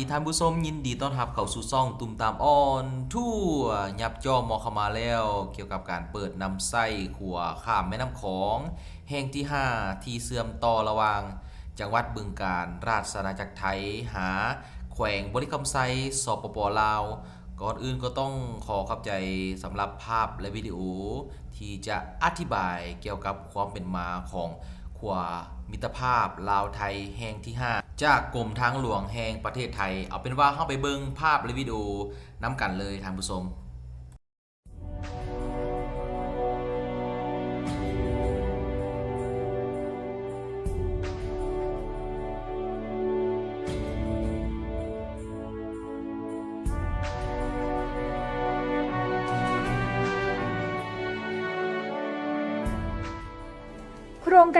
ดีท่านผู้ชมยินดีต้อนรับเข้าสู่ซ่องตุ่มตามออนทั่วยับจอมอเข้ามาแล้ว เกี่ยวกับการเปิดนำไส้ขัวข้ามแม่น้ำของ แห่งที่ 5 ที่เสื่อมต่อระหว่าง จังหวัดบึงการราชอาณาจักรไทยหา แขวงบริคำไซสปปลาว ก่อนอื่นก็ต้องขอขอบใจสำหรับภาพและวิดีโอ ที่จะอธิบายเกี่ยวกับความเป็นมาของขัว มิตรภาพลาวไทยแห่งที่ 5 จากกรมทางหลวงแห่งประเทศไทย เอาเป็นว่าเข้าไปเบิ่งภาพและวิดีโอน้ำกันเลยท่านผู้ชม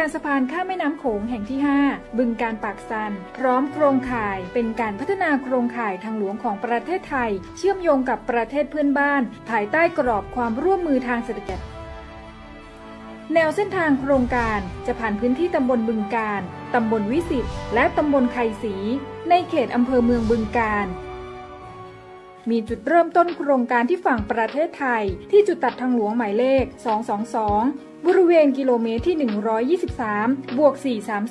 การสะพานข้ามแม่น้ำโขงแห่งที่ 5 บึงการปากซัน พร้อมโครงข่ายเป็นการพัฒนาโครงข่ายทางหลวงของประเทศไทย เชื่อมโยงกับประเทศเพื่อนบ้าน ภายใต้กรอบความร่วมมือทางเศรษฐกิจแนวเส้นทางโครงการจะผ่านพื้นที่ตำบลบึงการ ตำบลวิสิตและตำบลไคศรีในเขตอำเภอเมืองบึงการ มีจุดเริ่มต้นโครงการที่ฝั่งประเทศไทย ที่จุดตัดทางหลวงหมายเลข 222บริเวณกิโลเมตรที่ 123 บวก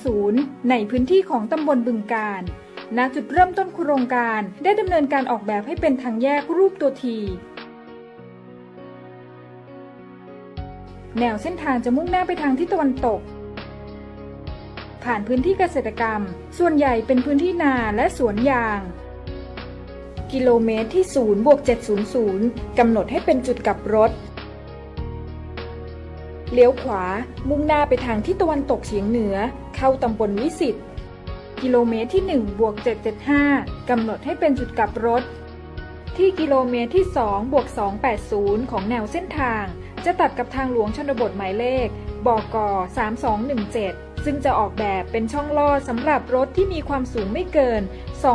430 ในพื้นที่ของตำบลบึงการณจุดเริ่มต้นโครงการได้ดำเนินการออกแบบให้เป็นทางแยกรูปตัวที แนวเส้นทางจะมุ่งหน้าไปทางทิศตะวันตก ผ่านพื้นที่เกษตรกรรม ส่วนใหญ่เป็นพื้นที่นาและสวนยาง กิโลเมตรที่ 0 บวก 700 กำหนดให้เป็นจุดกลับรถ เลี้ยวขวา มุ่งหน้าไปทางทิศตะวันตกเฉียงเหนือ เข้าตำบลวิสิตกิโลเมตรที่ 1 บวก 775 กำหนดให้เป็นจุดกลับรถ ที่กิโลเมตรที่ 2 บวก 280 ของแนวเส้นทาง จะตัดกับทางหลวงชนบทหมายเลข บก 3217 ซึ่งจะออกแบบเป็นช่องลอดสำหรับรถที่มีความสูงไม่เกิน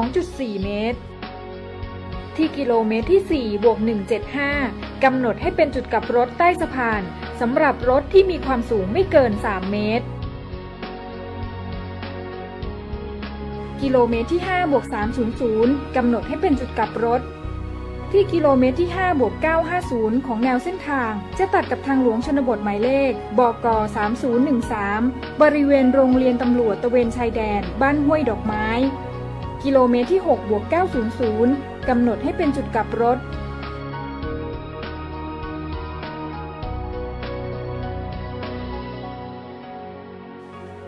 2.4 เมตร ที่กิโลเมตรที่ 4 บวก 175 กำหนดให้เป็นจุดกลับรถใต้สะพานสำหรับรถที่มีความสูงไม่เกิน 3 เมตร กิโลเมตรที่ 5 บวก 300 กำหนดให้เป็นจุดกลับรถ ที่กิโลเมตรที่ 5 บวก 950 ของแนวเส้นทาง จะตัดกับทางหลวงชนบทหมายเลข บก 3013 บริเวณโรงเรียนตำรวจตะเวนชายแดน บ้านห้วยดอกไม้ กิโลเมตรที่ 6 บวก 900 กำหนดให้เป็นจุดกลับรถ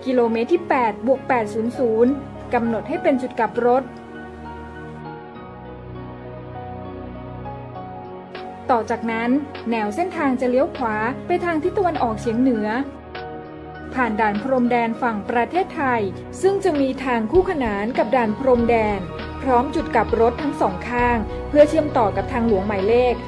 กิโลเมตรที่ 8 บวก 800 กำหนดให้เป็นจุดกลับรถ ต่อจากนั้นแนวเส้นทางจะเลี้ยวขวาไปทางทิศตะวันออกเฉียงเหนือ ผ่านด่านพรมแดนฝั่งประเทศไทย ซึ่งจะมีทางคู่ขนานกับด่านพรมแดน พร้อมจุดกลับรถทั้งสองข้าง เพื่อเชื่อมต่อกับทางหลวงหมายเลข 212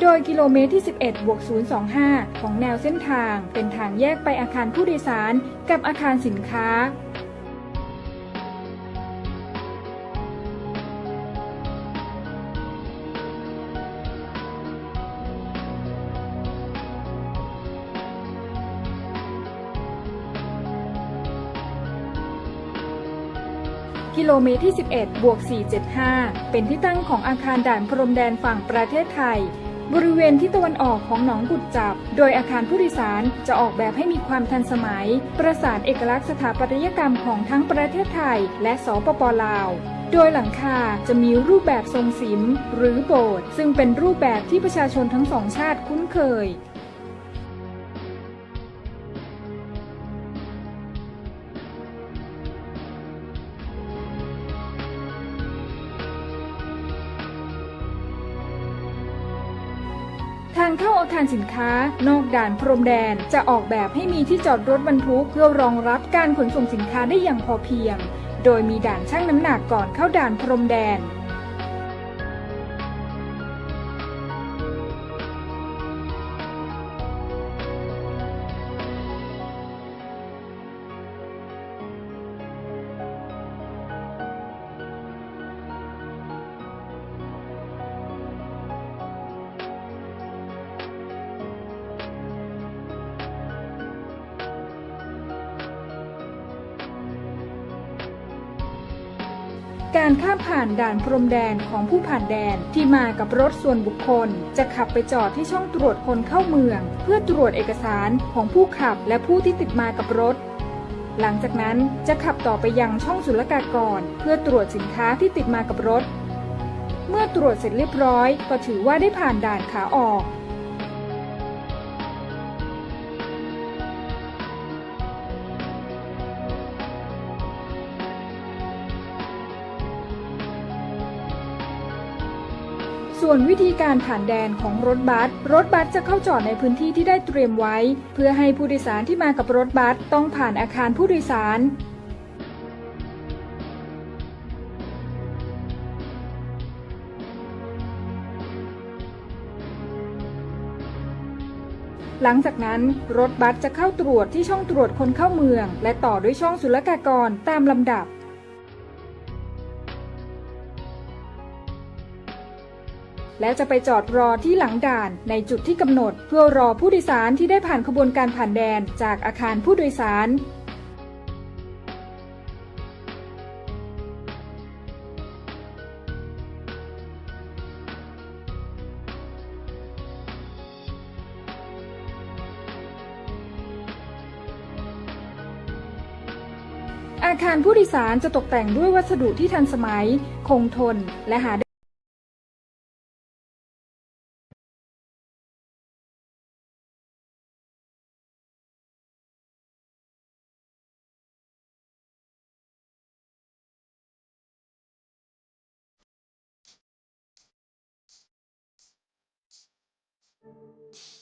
โดยกิโลเมตรที่ 11บวก025 ของแนวเส้นทางเป็นทางแยกไปอาคารผู้โดยสารกับอาคารสินค้า กิโลเมตรที่ 11 บวก 475 เป็นที่ตั้งของอาคารด่านพรมแดนฝั่งประเทศไทย บริเวณที่ตะวันออกของหนองกุดจับ โดยอาคารผู้โดยสารจะออกแบบให้มีความทันสมัย ประสานเอกลักษณ์สถาปัตยกรรมของทั้งประเทศไทย และสปปลาว โดยหลังคาจะมีรูปแบบทรงสิมหรือโบสถ์ซึ่งเป็นรูปแบบที่ประชาชนทั้งสองชาติคุ้นเคย ทางเข้าอาคารสินค้านอกด่านพรมแดนจะออกแบบให้มีที่จอดรถบรรทุกเพื่อรองรับการขนส่งสินค้าได้อย่างพอเพียง โดยมีด่านชั่งน้ำหนักก่อนเข้าด่านพรมแดน การข้ามผ่านด่านพรมแดนของผู้ผ่านแดนที่มากับรถส่วนบุคคล จะขับไปจอดที่ช่องตรวจคนเข้าเมือง เพื่อตรวจเอกสารของผู้ขับและผู้ที่ติดมากับรถ หลังจากนั้นจะขับต่อไปยังช่องศุลกากร เพื่อตรวจสินค้าที่ติดมากับรถ เมื่อตรวจเสร็จเรียบร้อย ก็ถือว่าได้ผ่านด่านขาออก ส่วนวิธีการผ่านแดนของรถบัส รถบัสจะเข้าจอดในพื้นที่ที่ได้เตรียมไว้ เพื่อให้ผู้โดยสารที่มากับรถบัสต้องผ่านอาคารผู้โดยสาร หลังจากนั้นรถบัสจะเข้าตรวจที่ช่องตรวจคนเข้าเมือง และต่อด้วยช่องศุลกากรตามลำดับ แล้วจะไปจอดรอที่หลังด่านในจุดที่กำหนด เพื่อรอผู้โดยสารที่ได้ผ่านขบวนการผ่านแดนจากอาคารผู้โดยสารอาคารผู้โดยสารจะตกแต่งด้วยวัสดุที่ทันสมัย คงทน และหา you